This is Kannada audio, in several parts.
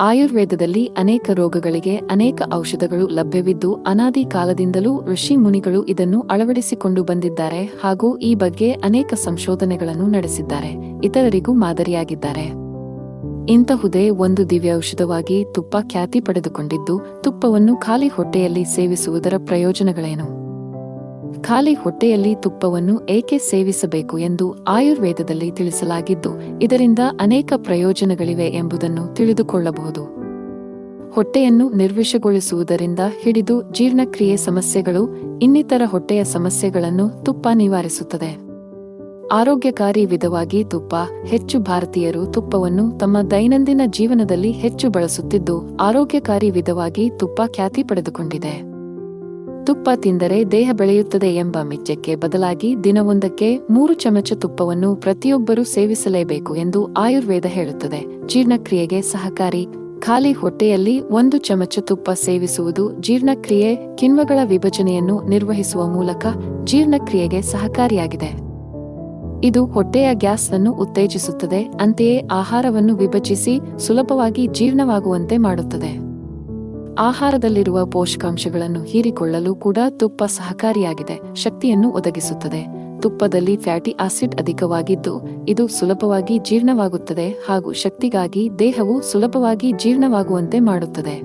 ಆಯುರ್ವೇದದಲ್ಲಿ ಅನೇಕ ರೋಗಗಳಿಗೆ ಅನೇಕ ಔಷಧಗಳು ಲಭ್ಯವಿದ್ದು ಅನಾದಿ ಕಾಲದಿಂದಲೂ ಋಷಿ ಮುನಿಗಳು ಇದನ್ನು ಅಳವಡಿಸಿಕೊಂಡು ಬಂದಿದ್ದಾರೆ ಹಾಗೂ ಈ ಬಗ್ಗೆ ಅನೇಕ ಸಂಶೋಧನೆಗಳನ್ನು ನಡೆಸಿದ್ದಾರೆ. ಇತರರಿಗೂ ಮಾದರಿಯಾಗಿದ್ದಾರೆ. ಇಂತಹುದೇ ಒಂದು ದಿವ್ಯ ಔಷಧವಾಗಿ ತುಪ್ಪ ಖ್ಯಾತಿ ಪಡೆದುಕೊಂಡಿದ್ದು, ತುಪ್ಪವನ್ನು ಖಾಲಿ ಹೊಟ್ಟೆಯಲ್ಲಿ ಸೇವಿಸುವುದರ ಪ್ರಯೋಜನಗಳೇನು? ಖಾಲಿ ಹೊಟ್ಟೆಯಲ್ಲಿ ತುಪ್ಪವನ್ನು ಏಕೆ ಸೇವಿಸಬೇಕು ಎಂದು ಆಯುರ್ವೇದದಲ್ಲಿ ತಿಳಿಸಲಾಗಿದ್ದು, ಇದರಿಂದ ಅನೇಕ ಪ್ರಯೋಜನಗಳಿವೆ ಎಂಬುದನ್ನು ತಿಳಿದುಕೊಳ್ಳಬಹುದು. ಹೊಟ್ಟೆಯನ್ನು ನಿರ್ವಿಷಗೊಳಿಸುವುದರಿಂದ ಹಿಡಿದು ಜೀರ್ಣಕ್ರಿಯೆ ಸಮಸ್ಯೆಗಳು, ಇನ್ನಿತರ ಹೊಟ್ಟೆಯ ಸಮಸ್ಯೆಗಳನ್ನು ತುಪ್ಪ ನಿವಾರಿಸುತ್ತದೆ. ಆರೋಗ್ಯಕಾರಿ ವಿಧವಾಗಿ ತುಪ್ಪ, ಹೆಚ್ಚು ಭಾರತೀಯರು ತುಪ್ಪವನ್ನು ತಮ್ಮ ದೈನಂದಿನ ಜೀವನದಲ್ಲಿ ಹೆಚ್ಚು ಬಳಸುತ್ತಿದ್ದು, ಆರೋಗ್ಯಕಾರಿ ವಿಧವಾಗಿ ತುಪ್ಪ ಖ್ಯಾತಿ ಪಡೆದುಕೊಂಡಿದೆ. ತುಪ್ಪ ತಿಂದರೆ ದೇಹ ಬೆಳೆಯುತ್ತದೆ ಎಂಬ ಮಿಚ್ಚಕ್ಕೆ ಬದಲಾಗಿ ದಿನವೊಂದಕ್ಕೆ ಮೂರು ಚಮಚ ತುಪ್ಪವನ್ನು ಪ್ರತಿಯೊಬ್ಬರೂ ಸೇವಿಸಲೇಬೇಕು ಎಂದು ಆಯುರ್ವೇದ ಹೇಳುತ್ತದೆ. ಜೀರ್ಣಕ್ರಿಯೆಗೆ ಸಹಕಾರಿ. ಖಾಲಿ ಹೊಟ್ಟೆಯಲ್ಲಿ ಒಂದು ಚಮಚ ತುಪ್ಪ ಸೇವಿಸುವುದು ಜೀರ್ಣಕ್ರಿಯೆ ಕಿಣ್ವಗಳ ವಿಭಜನೆಯನ್ನು ನಿರ್ವಹಿಸುವ ಮೂಲಕ ಜೀರ್ಣಕ್ರಿಯೆಗೆ ಸಹಕಾರಿಯಾಗಿದೆ. ಇದು ಹೊಟ್ಟೆಯ ಗ್ಯಾಸ್ ಅನ್ನು ಉತ್ತೇಜಿಸುತ್ತದೆ, ಅಂತೆಯೇ ಆಹಾರವನ್ನು ವಿಭಜಿಸಿ ಸುಲಭವಾಗಿ ಜೀರ್ಣವಾಗುವಂತೆ ಮಾಡುತ್ತದೆ. ಆಹಾರದಲ್ಲಿರುವ ಪೋಷಕಾಂಶಗಳನ್ನು ಹೀರಿಕೊಳ್ಳಲು ಕೂಡ ತುಪ್ಪ ಸಹಕಾರಿಯಾಗಿದೆ. ಶಕ್ತಿಯನ್ನು ಒದಗಿಸುತ್ತದೆ. ತುಪ್ಪದಲ್ಲಿ ಫ್ಯಾಟಿ ಆಸಿಡ್ ಅಧಿಕವಾಗಿದ್ದು, ಇದು ಸುಲಭವಾಗಿ ಜೀರ್ಣವಾಗುತ್ತದೆ ಹಾಗೂ ಶಕ್ತಿಗಾಗಿ ದೇಹವು ಸುಲಭವಾಗಿ ಜೀರ್ಣವಾಗುವಂತೆ ಮಾಡುತ್ತದೆ.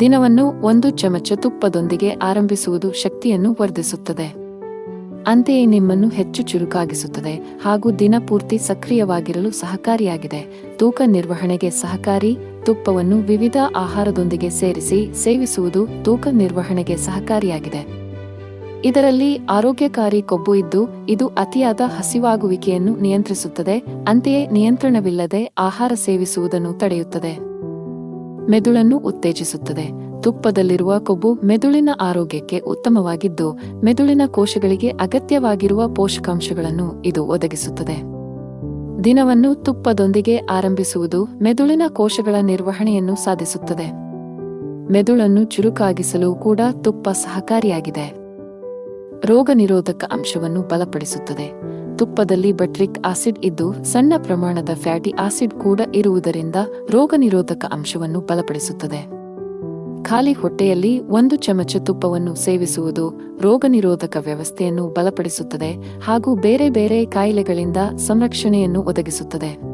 ದಿನವನ್ನು ಒಂದು ಚಮಚ ತುಪ್ಪದೊಂದಿಗೆ ಆರಂಭಿಸುವುದು ಶಕ್ತಿಯನ್ನು ವರ್ಧಿಸುತ್ತದೆ. ಅಂತೆಯೇ ನಿಮ್ಮನ್ನು ಹೆಚ್ಚು ಚುರುಕಾಗಿಸುತ್ತದೆ ಹಾಗೂ ದಿನಪೂರ್ತಿ ಸಕ್ರಿಯವಾಗಿರಲು ಸಹಕಾರಿಯಾಗಿದೆ. ತೂಕ ನಿರ್ವಹಣೆಗೆ ಸಹಕಾರಿ ತುಪ್ಪವನ್ನು ವಿವಿಧ ಆಹಾರದೊಂದಿಗೆ ಸೇರಿಸಿ ಸೇವಿಸುವುದು ತೂಕ ನಿರ್ವಹಣೆಗೆ ಸಹಕಾರಿಯಾಗಿದೆ. ಇದರಲ್ಲಿ ಆರೋಗ್ಯಕಾರಿ ಕೊಬ್ಬು ಇದ್ದು, ಇದು ಅತಿಯಾದ ಹಸಿವಾಗುವಿಕೆಯನ್ನು ನಿಯಂತ್ರಿಸುತ್ತದೆ, ಅಂತೆಯೇ ನಿಯಂತ್ರಣವಿಲ್ಲದೆ ಆಹಾರ ಸೇವಿಸುವುದನ್ನು ತಡೆಯುತ್ತದೆ. ಮೆದುಳನ್ನು ಉತ್ತೇಜಿಸುತ್ತದೆ. ತುಪ್ಪದಲ್ಲಿರುವ ಕೊಬ್ಬು ಮೆದುಳಿನ ಆರೋಗ್ಯಕ್ಕೆ ಉತ್ತಮವಾಗಿದ್ದು, ಮೆದುಳಿನ ಕೋಶಗಳಿಗೆ ಅಗತ್ಯವಾಗಿರುವ ಪೋಷಕಾಂಶಗಳನ್ನು ಇದು ಒದಗಿಸುತ್ತದೆ. ದಿನವನ್ನು ತುಪ್ಪದೊಂದಿಗೆ ಆರಂಭಿಸುವುದು ಮೆದುಳಿನ ಕೋಶಗಳ ನಿರ್ವಹಣೆಯನ್ನು ಸಾಧಿಸುತ್ತದೆ. ಮೆದುಳನ್ನು ಚುರುಕಾಗಿಸಲು ಕೂಡ ತುಪ್ಪ ಸಹಕಾರಿಯಾಗಿದೆ. ರೋಗ ನಿರೋಧಕ ಅಂಶವನ್ನು ಬಲಪಡಿಸುತ್ತದೆ. ತುಪ್ಪದಲ್ಲಿ ಬಟ್ರಿಕ್ ಆಸಿಡ್ ಇದ್ದು, ಸಣ್ಣ ಪ್ರಮಾಣದ ಫ್ಯಾಟಿ ಆಸಿಡ್ ಕೂಡ ಇರುವುದರಿಂದ ರೋಗ ನಿರೋಧಕ ಅಂಶವನ್ನು ಬಲಪಡಿಸುತ್ತದೆ. ಖಾಲಿ ಹೊಟ್ಟೆಯಲ್ಲಿ ಒಂದು ಚಮಚ ತುಪ್ಪವನ್ನು ಸೇವಿಸುವುದು ರೋಗ ನಿರೋಧಕ ವ್ಯವಸ್ಥೆಯನ್ನು ಬಲಪಡಿಸುತ್ತದೆ ಹಾಗೂ ಬೇರೆ ಬೇರೆ ಕಾಯಿಲೆಗಳಿಂದ ಸಂರಕ್ಷಣೆಯನ್ನು ಒದಗಿಸುತ್ತದೆ.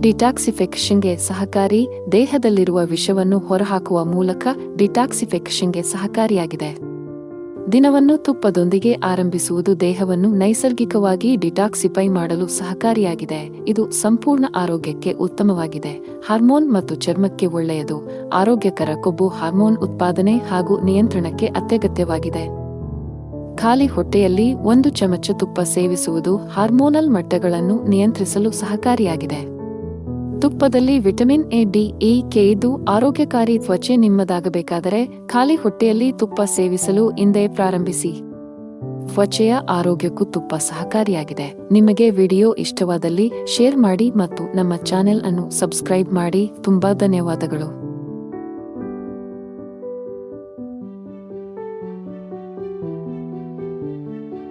ಡಿಟಾಕ್ಸಿಫೆಕ್ಷನ್ಗೆ ಸಹಕಾರಿ ದೇಹದಲ್ಲಿರುವ ವಿಷವನ್ನು ಹೊರಹಾಕುವ ಮೂಲಕ ಡಿಟಾಕ್ಸಿಫೆಕ್ಷನ್ಗೆ ಸಹಕಾರಿಯಾಗಿದೆ. ದಿನವನ್ನು ತುಪ್ಪದೊಂದಿಗೆ ಆರಂಭಿಸುವುದು ದೇಹವನ್ನು ನೈಸರ್ಗಿಕವಾಗಿ ಡಿಟಾಕ್ಸಿಫೈ ಮಾಡಲು ಸಹಕಾರಿಯಾಗಿದೆ. ಇದು ಸಂಪೂರ್ಣ ಆರೋಗ್ಯಕ್ಕೆ ಉತ್ತಮವಾಗಿದೆ. ಹಾರ್ಮೋನ್ ಮತ್ತು ಚರ್ಮಕ್ಕೆ ಒಳ್ಳೆಯದು. ಆರೋಗ್ಯಕರ ಕೊಬ್ಬು ಹಾರ್ಮೋನ್ ಉತ್ಪಾದನೆ ಹಾಗೂ ನಿಯಂತ್ರಣಕ್ಕೆ ಅತ್ಯಗತ್ಯವಾಗಿದೆ. ಖಾಲಿ ಹೊಟ್ಟೆಯಲ್ಲಿ ಒಂದು ಚಮಚ ತುಪ್ಪ ಸೇವಿಸುವುದು ಹಾರ್ಮೋನಲ್ ಮಟ್ಟಗಳನ್ನು ನಿಯಂತ್ರಿಸಲು ಸಹಕಾರಿಯಾಗಿದೆ. ತುಪ್ಪದಲ್ಲಿ vitamin A, D E K ಇದು ಆರೋಗ್ಯಕಾರಿ ತ್ವಚೆ ನಿಮ್ಮದಾಗಬೇಕಾದರೆ ಖಾಲಿ ಹೊಟ್ಟೆಯಲ್ಲಿ ತುಪ್ಪ ಸೇವಿಸಲು ಇಂದೇ ಪ್ರಾರಂಭಿಸಿ. ತ್ವಚೆಯ ಆರೋಗ್ಯಕ್ಕೂ ತುಪ್ಪ ಸಹಕಾರಿಯಾಗಿದೆ. ನಿಮಗೆ ವಿಡಿಯೋ ಇಷ್ಟವಾದಲ್ಲಿ ಶೇರ್ ಮಾಡಿ ಮತ್ತು ನಮ್ಮ ಚಾನೆಲ್ ಅನ್ನು ಸಬ್ಸ್ಕ್ರೈಬ್ ಮಾಡಿ. ತುಂಬಾ ಧನ್ಯವಾದಗಳು.